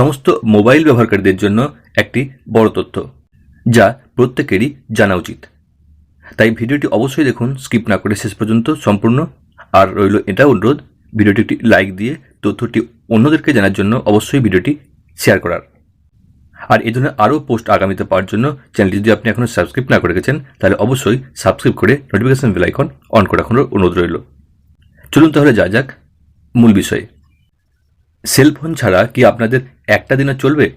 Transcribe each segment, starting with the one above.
সমস্ত মোবাইল ব্যবহারকারীদের জন্য একটি বড় তথ্য, যা প্রত্যেকেরই জানা উচিত। তাই ভিডিওটি অবশ্যই দেখুন, স্কিপ না করে শেষ পর্যন্ত সম্পূর্ণ। আর রইল এটা অনুরোধ, ভিডিওটি একটি লাইক দিয়ে তথ্যটি অন্যদেরকে জানার জন্য অবশ্যই ভিডিওটি শেয়ার করার। আর এই ধরনের আরও পোস্ট আগামীতে পাওয়ার জন্য চ্যানেলটি যদি আপনি এখনও সাবস্ক্রাইব না করে গেছেন, তাহলে অবশ্যই সাবস্ক্রাইব করে নোটিফিকেশন বেল আইকন অন করে রাখানোর অনুরোধ রইল। চলুন তাহলে যা যাক মূল বিষয়ে। সেলফোন ছাড়া কি আপনাদের একটা দিনও চলবে?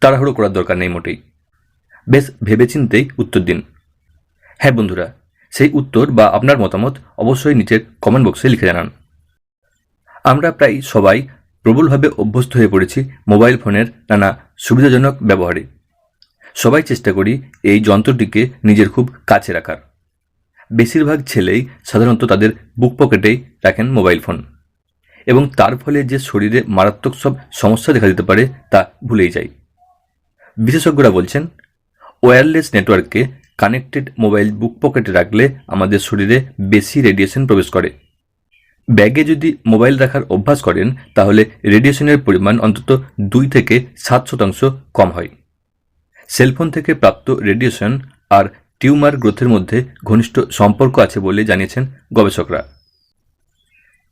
তাড়াহুড়ো করার দরকার নেই মোটেই। বেশ, ভেবেচিন্তেই উত্তর দিন। হ্যাঁ বন্ধুরা, সেই উত্তর বা আপনার মতামত অবশ্যই নিচের কমেন্ট বক্সে লিখে জানান। আমরা প্রায় সবাই প্রবলভাবে অভ্যস্ত হয়ে পড়েছি মোবাইল ফোনের নানা সুবিধাজনক ব্যবহারে। সবাই চেষ্টা করি এই যন্ত্রটিকে নিজের খুব কাছে রাখার। বেশিরভাগ ছেলেই সাধারণত তাদের বুক পকেটেই রাখেন মোবাইল ফোন। এবং তার ফলে যে শরীরে মারাত্মক সব সমস্যা দেখা দিতে পারে তা ভুলেই যায় বিশেষজ্ঞরা বলছেন ওয়্যারলেস নেটওয়ার্ককে কানেক্টেড মোবাইল বুক পকেটে রাখলে আমাদের শরীরে বেশি রেডিয়েশন প্রবেশ করে। ব্যাগে যদি মোবাইল রাখার অভ্যাস করেন, তাহলে রেডিয়েশনের পরিমাণ অন্তত দুই থেকে সাত শতাংশ কম হয়। সেলফোন থেকে প্রাপ্ত রেডিয়েশন আর টিউমার গ্রোথের মধ্যে ঘনিষ্ঠ সম্পর্ক আছে বলে জানিয়েছেন গবেষকরা।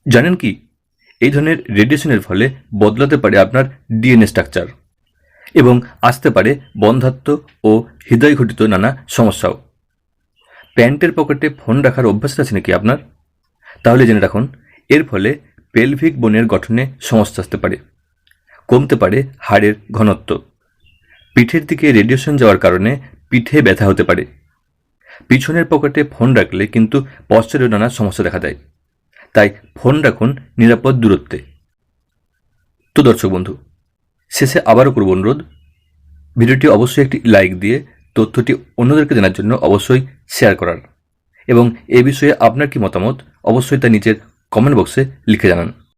জানেন কি এই ধরনের রেডিয়েশনের ফলে বদলাতে পারে আপনার ডিএনএ স্ট্রাকচার এবং আসতে পারে বন্ধাত্ম ও হৃদয় ঘটিত নানা সমস্যাও। প্যান্টের পকেটে ফোন রাখার অভ্যাস আছে নাকি আপনার? তাহলে জেনে রাখুন, এর ফলে পেলভিক বোনের গঠনে সমস্যা আসতে পারে, কমতে পারে হাড়ের ঘনত্ব। পিঠের দিকে রেডিয়েশন যাওয়ার কারণে পিঠে ব্যথা হতে পারে। পিছনের পকেটে ফোন রাখলে কিন্তু পশ্চারেও নানা সমস্যা দেখা দেয়। তাই ফোন রাখুন নিরাপদ দূরত্বে। তো দর্শক বন্ধু, শেষে আবারও করব অনুরোধ। ভিডিওটি অবশ্যই একটি লাইক দিয়ে তথ্যটি অন্যদেরকে জানার জন্য অবশ্যই শেয়ার করার। এবং এ বিষয়ে আপনার কি মতামত, অবশ্যই তা নিচের কমেন্ট বক্সে লিখে জানান।